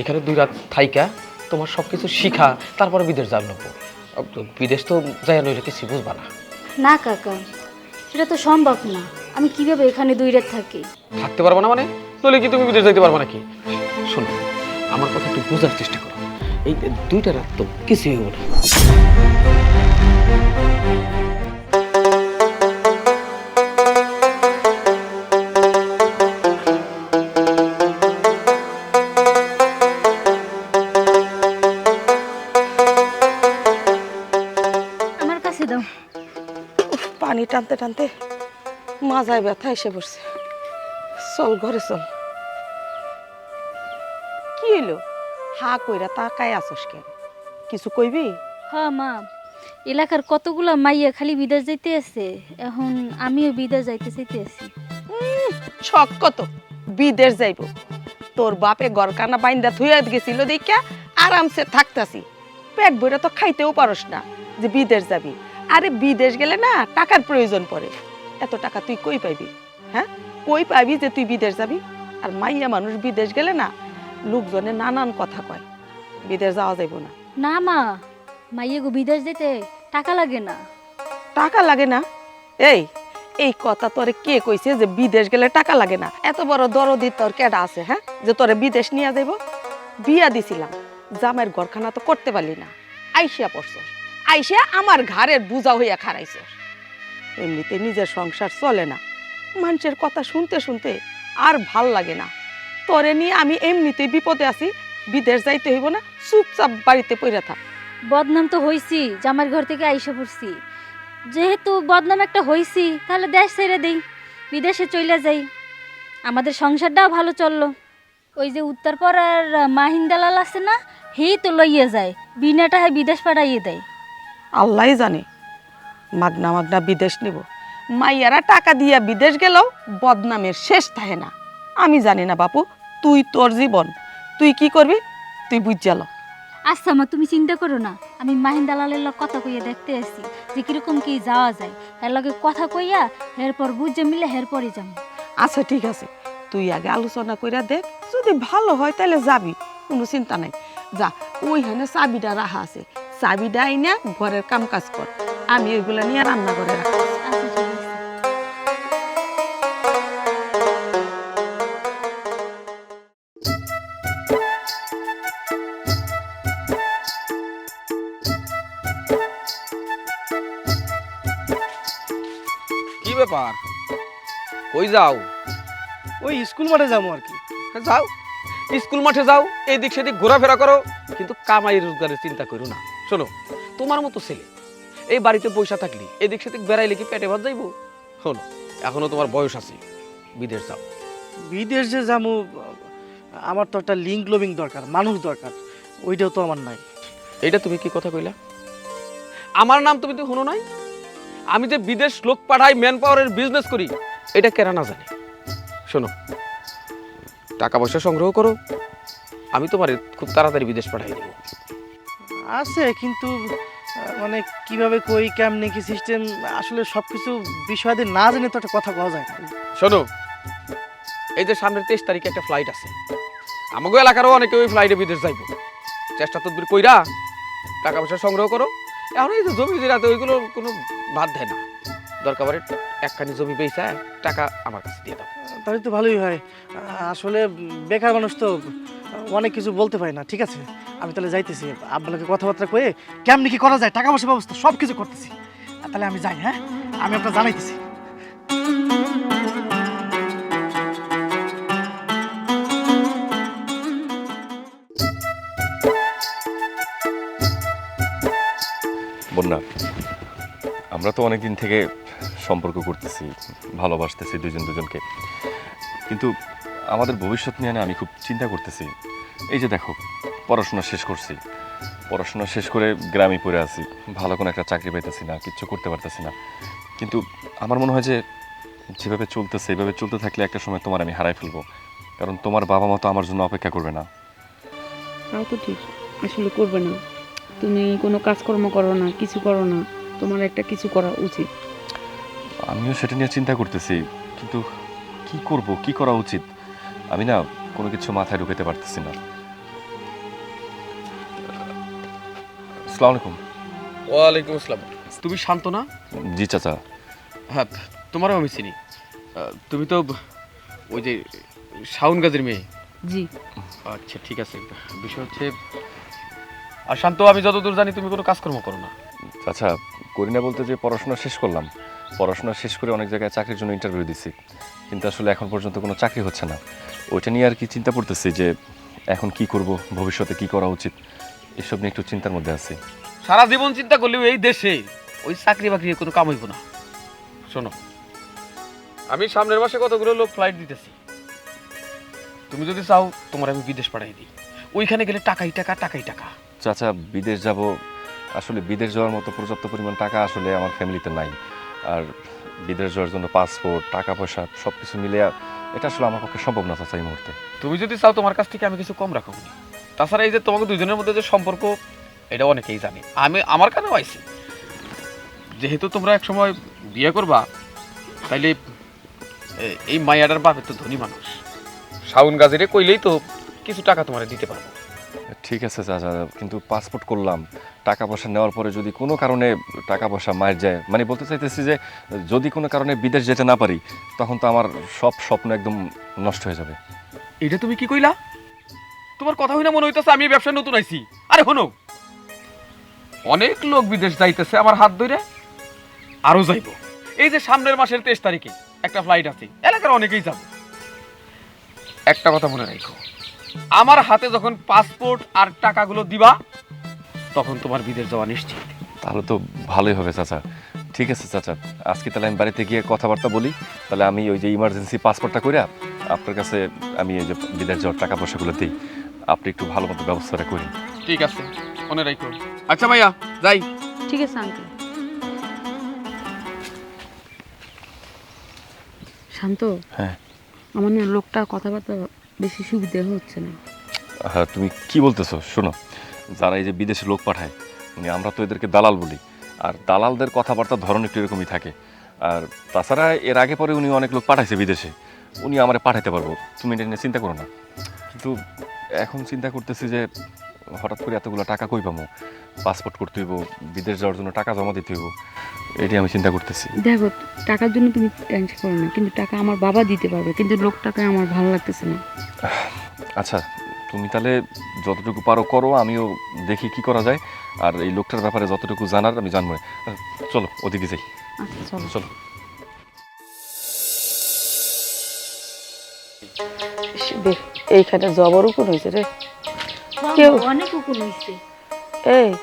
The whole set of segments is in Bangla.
এখানে দুই রাত থাইকা তোমার সব কিছু শিখা তারপরে বিদেশ না বিদেশ তো যাই নইলে কিছু বুঝবা না। না কাকা সেটা তো সম্ভব না। আমি কীভাবে এখানে দুই রাত থাকি? থাকতে পারব না মানে? নইলে কি তুমি বিদেশ যাইতে পারব নাকি? শোনো আমার কথা একটু বোঝার চেষ্টা করো। এই দুইটা রাত তো কিছুই হইব না। টানতে টানতে মাজায় ব্যথা এসে পড়ছে। চল ঘরে চল। কি হইল? হা কইরা তাকায় আসস কেন? কিছু কইবি? হ্যাঁ মা। এলাকার কতগুলো মাইয়া খালি বিদেশ যাইতে আছে। এখন আমিও বিদেশ যাইতে চাইতে আছি। শখ কত? বিদেশ যাইব। তোর বাপে গরকানা বাইন্দা থুইয়া গেছিল দেখিয়া আরামসে থাকতাছি। পেট ভরে তো খাইতেও পারস না যে বিদেশ যাবি। আরে বিদেশ গেলে না টাকার প্রয়োজন পড়ে। এত টাকা তুই কই পাইবি? হ্যাঁ? কই পাবি যে তুই বিদেশ যাবি? আর মাইয়া মানুষ বিদেশ গেলে না লোকজনে নানান কথা কয়। বিদেশ যাওয়া যাইব না। না মা মাইয়া গো বিদেশ যেতে টাকা লাগে না। টাকা লাগে না? এই এই কথা তোরে কে কইছে যে বিদেশ গেলে টাকা লাগে না? এত বড় দরদি তোর কেডা আছে হ্যাঁ? যে তোরে বিদেশ নিয়ে যাইব? বিয়া দিছিলাম। জামাইয়ের ঘরখানা তো করতে পারলি না। আইসিয়া পড়ছস। আইসিয়া আমার ঘাড়ের বুঝা হইয়া খারাইছস এমনিতে নিজের সংসার চলে না। মানুষের কথা শুনতে শুনতে আর ভালো লাগে না। তরে নিয়ে আমি এমনিতেই বিপদে আছি। বিদেশ যাইতে হইব না। চুপচাপ বাড়িতে পড়ে থাক। বদনাম তো হইছি জামার ঘর থেকে আইসা পড়ছি। যেহেতু বদনাম একটা হইছি, তাহলে দেশ ছেড়ে দেই, বিদেশে চলে যাই। আমাদের সংসারটাও ভালো চলল। ওই যে উত্তরপাড়ার মাহিন দালাল আছে না হেই তো লইয়ে যায় বিনাটা বিদেশ পাঠাইয়ে দেয়। আল্লাহ জানে। মাগনা মাগনা বিদেশ নিব। মাইয়ারা টাকা দিয়া বিদেশ গেলেও বদনামের শেষ থাকে না। আমি জানি না বাপু তুই তোর জীবন। তুই কি করবি? তুই বুঝাল আচ্ছা মা তুমি চিন্তা করো না। আমি মাহিন দালালের লগ কথা কইয়া দেখতে আসছি যে কীরকম কি যাওয়া যায়। এর লগে কথা কইয়া এরপর বুঝে মিলে এরপরই যাব। আচ্ছা ঠিক আছে। তুই আগে আলোচনা কইরা দেখ। যদি ভালো হয় তাহলে যাবি। কোনো চিন্তা নাই। যা ওইখানে চাবিটা রাখা আছে। চাবিটা আইনা ঘরের কাম কাজ কর। আমি ওইগুলা নিয়ে রান্না করে রাখি ঠিক আছে কি ব্যাপার? কই যাও? ওই স্কুল মাঠে যাব আর কি। হ্যাঁ, যাও। স্কুল মাঠে যাও এই দিক সেদিক ঘোরাফেরা করো কিন্তু কামাই রোজগারের চিন্তা করো না। শোনো তোমার মতো ছেলে এই বাড়িতে পয়সা থাকলি এদিক সেদিক বেড়াইলে কি পেটে ভাত যাইবো? শোনো এখনও তোমার বয়স আছে বিদেশ যাও। বিদেশ যে যাব আমার তো একটা লিঙ্ক লোবিং দরকার মানুষ দরকার ওইটাও তো আমার নাই। এইটা তুমি কি কথা কইলা? আমার নাম তুমি তো শুনো নাই? আমি যে বিদেশ লোক পাঠাই ম্যান পাওয়ারের বিজনেস করি এটা কেনা না জানে? শোনো টাকা পয়সা সংগ্রহ করো আমি তোমার খুব তাড়াতাড়ি বিদেশ পাঠাই দেবো। আছে কিন্তু মানে কীভাবে কই কেমনে কি সিস্টেম আসলে সব কিছু বিষয়াদি না জেনে তো একটা কথা কওয়া যায় না। শোনো এই যে সামনের তেইশ তারিখে একটা ফ্লাইট আছে আমাকে এলাকারও অনেকে ওই ফ্লাইটে বিদেশ যাইব। চেষ্টা তো কইরা টাকা পয়সা সংগ্রহ করো। এখন এই যে জমি দিলাতে ওইগুলো কোনো বাদ দেয় না। দরকার পড়ে একখানি জমি পেয়েছে টাকা আমার কাছে দিয়ে দাও। তাহলে তো ভালোই হয়। আসলে বেকার মানুষ তো অনেক কিছু বলতে পারি না, ঠিক আছে? আমি তাহলে যাইতেছি, আপনাকে কথাবার্তা কয়ে কেমনি কি করা যায়, টাকা পয়সা ব্যবস্থা সব কিছু করতেছি তাহলে আমি যাই হ্যাঁ? আমি আপনার জানাইতেছি। বন্যা, আমরা তো অনেক দিন থেকে সম্পর্ক করতেছি, ভালোবাসতেছি দুজন দুজনকে। কিন্তু আমাদের ভবিষ্যৎ নিয়ে আমি খুব চিন্তা করতেছি। এই যে দেখো পড়াশোনা শেষ করছি। পড়াশোনা শেষ করে গ্রামে পড়ে আছি। ভালো কোনো একটা চাকরি পাইতেছি না কিচ্ছু করতে পারতেছি না। কিন্তু আমার মনে হয় যে যেভাবে চলতেছে এইভাবে চলতে থাকলে একটা সময় তোমার আমি হারাই ফেলব। কারণ তোমার বাবা মা তো আমার জন্য অপেক্ষা করবে না। তাও তো ঠিক। আসলে করবে না। তুমি কোনো কাজকর্ম করো না কিছু করো না। তোমার একটা কিছু করা উচিত। আমিও সেটা নিয়ে চিন্তা করতেছি। কিন্তু কি করব কি করা উচিত? আমি না কোনো কিছু মাথায় ঢুকাতে পারতেছি না। আসসালামু আলাইকুম। ওয়ালাইকুম আসসালাম। তুমি শান্ত না? জি চাচা। হ্যাঁ তোমারও আমি চিনি। তুমি তো ওই যে শাউন গাজের মেয়ে। জি। আচ্ছা ঠিক আছে। বিষয় হচ্ছে আর শান্ত আমি যতদূর জানি তুমি কোনো কাজকর্ম করো না। চাচা করি না বলতে যে পড়াশোনা শেষ করলাম পড়াশোনা শেষ করে অনেক জায়গায় চাকরির জন্য ইন্টারভিউ দিছি। কিন্তু আসলে এখন পর্যন্ত কোনো চাকরি হচ্ছে না। ওইটা নিয়ে আর কি চিন্তা করতেছি যে এখন কি করব ভবিষ্যতে কি করা উচিত এসব নিয়ে একটু চিন্তার মধ্যে আছি। সারা জীবন চিন্তা করলেও এই দেশে ওই চাকরি বাকরি কোনো কাম হইব না। শোনো আমি সামনের মাসে কতগুলো লোক ফ্লাইট দিতেছি। তুমি যদি চাও তোমার আমি বিদেশ পাঠাই দিই। ওইখানে গেলে টাকাই টাকা টাকাই টাকা। চাচা বিদেশ যাব আসলে বিদেশ যাওয়ার মতো পর্যাপ্ত পরিমাণ টাকা আসলে আমার ফ্যামিলিতে নাই। আর বিদেশ যাওয়ার জন্য পাসপোর্ট টাকা পয়সা সব কিছু মিলে এটা আসলে আমার পক্ষে সম্ভব না, চাচা, এই মুহূর্তে। তুমি যদি চাও তোমার কাছ থেকে আমি কিছু কম রাখো তাছাড়া এই যে তোমাকে দুজনের মধ্যে যে সম্পর্ক, এটা অনেকেই জানি। আমি, আমার কানেও আইছি। যেহেতু তোমরা এক সময় বিয়ে করবা, তাইলে এই মায়াটার বাপের তো ধনী মানুষ। শাউন গাজেরে কইলেই তো কিছু টাকা তোমার দিতে পারব। ঠিক আছে চাচা, কিন্তু পাসপোর্ট করলাম। টাকা পয়সা নেওয়ার পরে যদি কোনো কারণে টাকা পয়সা মার যায় মানে বলতে চাইতেছি যে, যদি কোনো কারণে বিদেশ যেতে না পারি, তখন তো আমার সব স্বপ্ন একদম নষ্ট হয়ে যাবে। এটা তুমি কি কইলা? তোমার কথা হইনা মনে হইতেছে আমি এই ব্যবসায় নতুন আইছি। আরে হনো অনেক লোক বিদেশ যাইতেছে আমার হাত ধরে আরও যাইবো। এই যে সামনের মাসের তেইশ তারিখে একটা ফ্লাইট আছে, এলাকার অনেকেই যাবে। একটা কথা মনে রাখো আমার হাতে যখন পাসপোর্ট আর টাকাগুলো দিবা তখন তোমার বিদেশ যাওয়া নিশ্চিত। তাহলে তো ভালোই হবে চাচা। ঠিক আছে চাচা। আজকে তাহলে আমি বাড়িতে গিয়ে কথাবার্তা বলি। তাহলে আমি ওই যে ইমার্জেন্সি পাসপোর্টটা করে আপনার কাছে আমি এই যে বিদেশ যাওয়ার টাকা পয়সাগুলো দিই। আপনি একটু ভালো মতো ব্যবস্থাটা করেন। ঠিক আছে মনে রাখো। আচ্ছা ভাইয়া যাই। ঠিক আছে আঙ্কেল। শান্ত। হ্যাঁ। আমার না লোকটার কথাবার্তা বেশি সুবিধা হচ্ছে না। হ্যাঁ তুমি কি বলতেছো? শোনো, যারা এই যে বিদেশে লোক পাঠায় মানে আমরা তো এদেরকে দালাল বলি। আর দালালদের কথাবার্তার ধরন একটু এরকমই থাকে। আর তাছাড়া এর আগে পরে উনি অনেক লোক পাঠাইছে বিদেশে। উনি আমার পাঠাইতে পারব। তুমি এটা নিয়ে চিন্তা করো না। কিন্তু এখন চিন্তা করতেছি যে, হঠাৎ করে এতগুলো টাকা কই পাবো পাসপোর্ট করতে হইব, বিদেশ যাওয়ার জন্য টাকা জমা দিতে হইব। এটাই আমি চিন্তা করতেছি। দেখো টাকার জন্য তুমি টেনশন করো না কিন্তু টাকা আমার বাবা দিতে পারবে কিন্তু লোকটাকে আমার ভালো লাগতেছে না। আচ্ছা তুমি তাহলে যতটুকু পারো করো আমিও দেখি কি করা যায়। আর এই লোকটার ব্যাপারে যতটুকু জানার আমি জানব। চলো ওদিকে যাই। আচ্ছা চলো। চলো। দেখ এইখানে জবর উকুন হয়েছে রে। কেউ- অনেক উকুন হয়েছে। এই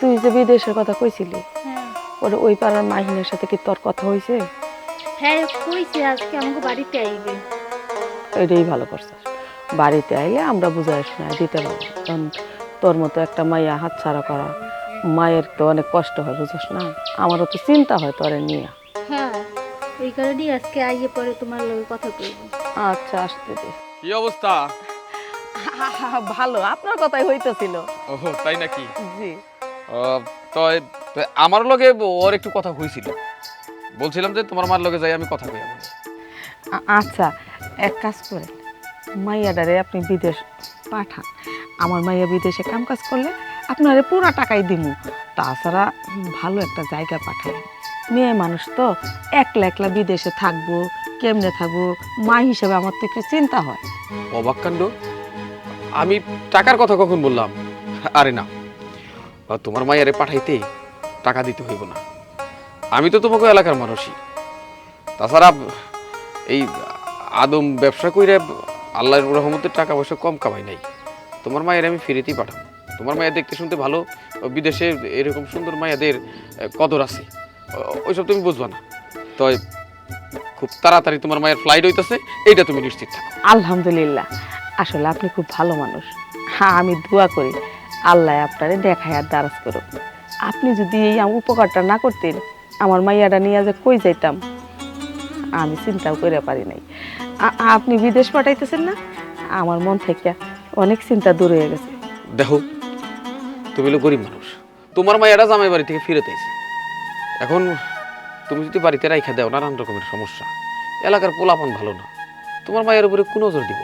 তুই যে বিদেশের কথা কইছিলি হ্যাঁ। ওরে ওই পাড়ার মাহিনের সাথে কি তোর কথা হয়েছে? হ্যাঁ কইছে আজকে আমাকে বাড়িতে আইবে। এটাই ভালো করছিস বাড়িতে আইলে আমরা বুঝাই শোনায় দিতে পারব কারণ তোর মতো একটা মাইয়া হাত ছাড়া করা মায়ের তো অনেক কষ্ট হয় বুঝছ না? আমারও তো চিন্তা হয় তোরে নিয়ে। হ্যাঁ ওই কারণেই আজকে আইয়ে পরে তোমার লগে কথা কইব। আচ্ছা আসতে দে। কি অবস্থা? ভালো আপনার কথাই হইতেছিল। ও তাই নাকি? জি। আহ, তো এ- আমার লগে ওর একটু কথা হয়েছিল বলছিলাম যে তোমার মার লগে যাই আমি কথা কই আচ্ছা এক কাজ করে। মাইয়াডারে আপনি বিদেশ পাঠান। আমার মাইয়া বিদেশে কাম কাজ করলে আপনারে পুরা টাকাই দিমু। তাছাড়া ভালো একটা জায়গা পাঠাই মেয়ে মানুষ তো একলা একলা বিদেশে থাকব কেমনে থাকব মা হিসেবে আমার তো একটু চিন্তা হয়। অবাক কাণ্ড। আমি টাকার কথা কখন বললাম? আরে না। বা তোমার মায়েরে পাঠাইতে টাকা দিতে হইব না। আমি তো তোমাকে এলাকার মানুষই। তাছাড়া এই আদম ব্যবসা কইরে আল্লাহর রহমতের টাকা পয়সা কম কামাই নাই। তোমার মায়ের আমি ফিরেতেই পাঠাবো। তোমার মায়ের দেখতে শুনতে ভালো, বিদেশে এরকম সুন্দর মায়েদের কদর আছে। ওইসব তুমি বুঝবা না। তো খুব তাড়াতাড়ি তোমার মায়ের ফ্লাইট হইতেছে, এইটা তুমি নিশ্চিত থাকো। আলহামদুলিল্লাহ। আসলে আপনি খুব ভালো মানুষ। হ্যাঁ আমি দোয়া করি। আল্লাহ আপনারে দেখায় আর দারাজ করুক। আপনি যদি এই উপকারটা না করতেন, আমার মাইয়াটা নিয়ে যে কই যাইতাম? আমি চিন্তাও করে পারি নাই। আপনি বিদেশ পাঠাইতেছেন না? আমার মন থেকে অনেক চিন্তা দূর হয়ে গেছে। দেখো, তুমি হলো গরিব মানুষ। তোমার মায়েরা জামাই বাড়ি থেকে ফিরে তাইছে এখন তুমি যদি বাড়িতে রাইখা দাও, নানান রকমের সমস্যা। এলাকার পোলাপন ভালো না। তোমার মায়ের উপরে কোনো নজর দিব।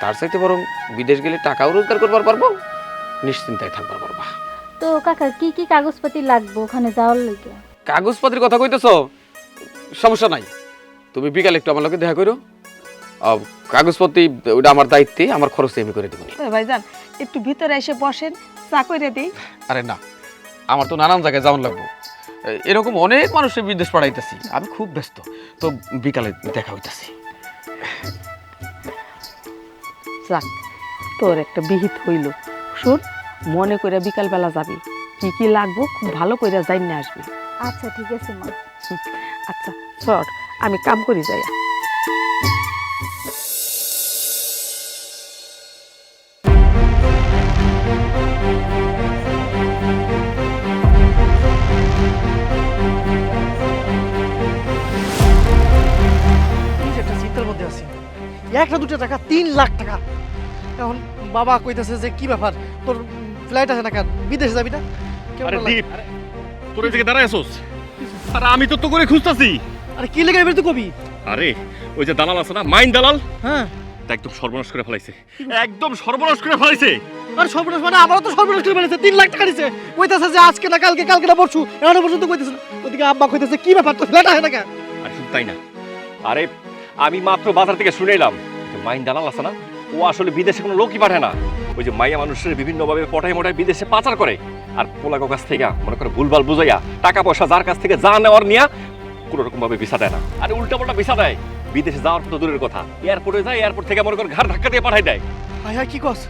তার চাইতে বরং বিদেশ গেলে টাকাও রোজগার করবার পারব? নিশ্চিন্তায় থাকবার পারবা। তো কাকা কি কি কাগজপাতি লাগবে ওখানে যাওয়ার লাগে? কাগজপত্রের কথা কইতেছ? সমস্যা নাই। তুমি বিকালে একটু আমার লোকে দেখা করো কাগজপত্র ওটা আমার দায়িত্বে আমার খরচ আমি করে দেবো। তো ভাইজান একটু ভিতরে এসে বসেন চা করে দিই। আরে না আমার তো নানান জায়গায় যাওয়ার লাগবো। এরকম অনেক মানুষের বিদেশ পড়াইতেছি আমি খুব ব্যস্ত। তো বিকালে দেখা হইতাছি। যাক তোর একটা বিহিত হইল। শোন মনে করে বিকালবেলা যাবি। কি কি লাগবো খুব ভালো করে যাই না আসবি। আচ্ছা ঠিক আছে মা। আচ্ছা চল আমি কাম করি যাই। একটা চিন্তার মধ্যে আছি। একটা দুটো টাকা তিন লাখ টাকা। এখন বাবা কইতেছে যে কি ব্যাপার? তোর ফ্লাইট আছে না কেন? বিদেশে যাবি না? আরে দীপ তোর জায়গায় দাঁড়ায় আসোস আরে আমি তো তো করে খুঁজতাছি। আরে কি লেগে তুই কবি? আরে ওই যে দালাল আছে না? মাইন দালাল? হ্যাঁ। তা একদম সর্বনাশ করে ফেলাইছে। একদম সর্বনাশ করে ফেলাইছে। আর সর্বনাশ মানে আমারও তো সর্বনাশ করে ফেলেছে তিন লাখ টাকা দিছে। কইতেছে যে আজকে না কালকে কালকে না পরশু। এখনও পর্যন্ত কইতেছে না। ওদিকে আব্বা কইতেছে কি ব্যাপার? তোর ফ্ল্যাট আছে না কেন? আর শুধু তাই না। আরে আমি মাত্র বাজার থেকে শুনে এলাম। যে মাইন দালাল আছে না? ও আসলে বিদেশে কোনো লোকই পাঠায় না। ওই যে মাইয়া মানুষের বিভিন্নভাবে পটাই মটাই বিদেশে পাচার করে। আর পোলাগো কাছ থেকে মনে করে ভুলভাল বুঝাইয়া টাকা পয়সা যার কাছ থেকে যা নেওয়ার নিয়া কোনো রকম ভাবে ভিসা দেয় না। আর উল্টা পাল্টা ভিসা দেয়। বিদেশে যাওয়ার তো দূরের কথা। এয়ারপোর্টে যায় এয়ারপোর্ট থেকে মনে করে ঘাড় ধাক্কা দিয়ে পাঠাই দেয়। হাই কি কস?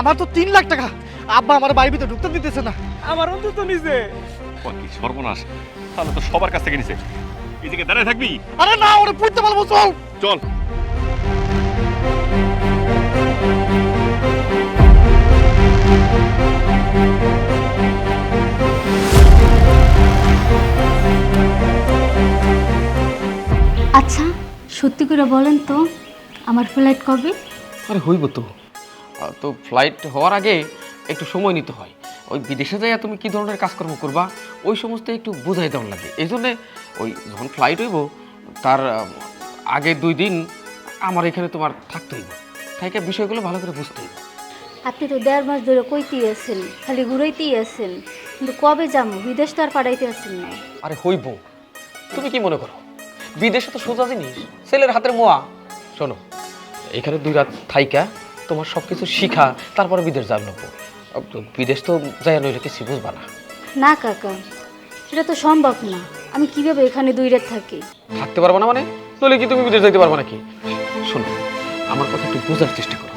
আমার তো তিন লাখ টাকা। আব্বা আমার বাড়ির ভিতরে ঢুকতে দিতেছে না। আমার অন্তত নিছে। ও কি সর্বনাশ। তাহলে তো সবার কাছ থেকে নিছে। এই দিকে দাঁড়ায় থাকবি। আরে না ওরে পড়তে পারব চল। চল। আচ্ছা সত্যি করে বলেন তো আমার ফ্লাইট কবে? আরে হইব তো। আহ, তো ফ্লাইট হওয়ার আগে একটু সময় নিতে হয়। ওই বিদেশে যাইয়া তুমি কি ধরনের কাজকর্ম করবা ওই সমস্ত একটু বোঝাই দেওয়ার লাগে। এই জন্যে ওই যখন ফ্লাইট হইব তার আহ, আগে দুই দিন আমার এখানে তোমার থাকতে হইব। থাকে বিষয়গুলো ভালো করে বুঝতে হইব। আপনি তো দেড় মাস ধরে কইতেই আছেন খালি ঘুরাইতেই আছেন কিন্তু কবে যাব? বিদেশ তো আর পাঠাইতে আছেন না। আরে হইব। তুমি কি মনে করো? বিদেশে তো সোজা জিনিস। ছেলের হাতের মোয়া। শোনো এখানে দুই রাত থাইকা তোমার সব কিছু শিখা তারপরে বিদেশ যাবে লাগবো বিদেশ তো যাই নইলে কিছু বুঝবা না। না কাকা সেটা তো সম্ভব না। আমি কীভাবে এখানে দুই রাত থাকি? থাকতে পারব না মানে? নইলে কি তুমি বিদেশ যেতে পারব নাকি? শোনো আমার কথা একটু বোঝার চেষ্টা করো।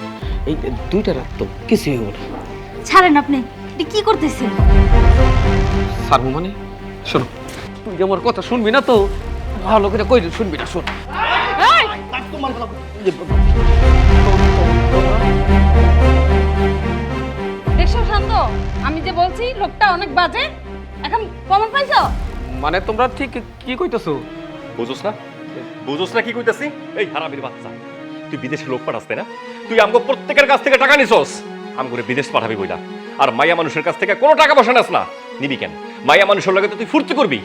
এই দুইটা রাত তো কিছুই হইব না। ছাড়েন আপনি এটা কি করতেছেন? সারবো মানে? শোনো তুই আমার কথা শুনবি না তো? ভালো করে কই শুনবি না শোন। দেখছ শান্ত? আমি যে বলছি লোকটা অনেক বাজে। এখন প্রমাণ পাইছো? মানে তোমরা ঠিক কি কইতেছো? বুঝোস না? বুঝোস না কি কইতাছি? এই হারামির বাচ্চা তুই বিদেশে লোক পাঠাস না? তুই আমগো প্রত্যেকের কাছ থেকে টাকা নিছস। আমগরে বিদেশ পাঠাবি বইলা আর মাইয়া মানুষের কাছ থেকে কোনো টাকা পয়সা নাস না। নিবি কেন? মাইয়া মানুষের লগে তো তুই ফুর্তি করবি।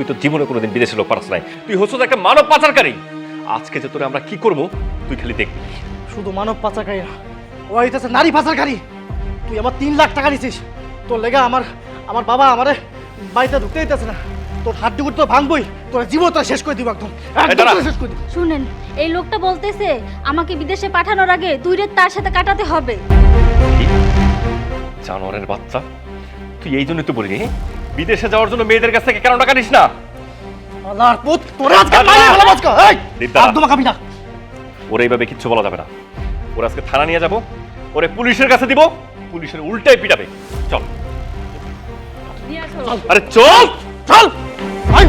তুই তো জীবনে কোনোদিন বিদেশে লোক পাঠাস নাই। তুই হচ্ছিস একটা মানব পাচারকারী। আজকে যে তোরে আমরা কি করব তুই খালি দেখবি শুধু মানব পাচারকারী না ও হইতেছে নারী পাচারকারী। তুই আমার তিন লাখ টাকা নিছিস তোর লেগা আমার আমার বাবা আমারে বাড়িতে ঢুকতে দিতেছে না। তোর হাড্ডি তো ভাঙবই তোর জীবন তোরা শেষ করে দিব একদম। একদম শেষ করে দিব। শুনেন এই লোকটা বলতেছে আমাকে বিদেশে পাঠানোর আগে দুই রাত তার সাথে কাটাতে হবে? জানোয়ারের বাচ্চা? তুই এই জন্যই তো বলি হ্যাঁ? বিদেশে যাওয়ার জন্য মেয়েদের কাছ থেকে কেন টাকা নিস না? আল্লাহর পুত তোরে আজকে দাঁড়া। মাইরে ফেলাম আজকে এই! দিদা। একদম খাবি না। ওরে এইভাবে কিচ্ছু বলা যাবে না। ওরা আজকে থানা নিয়ে যাব ওরে পুলিশের কাছে দিব পুলিশের উল্টাই পিটাবে। চল। আসো। আরে চল! চল! আই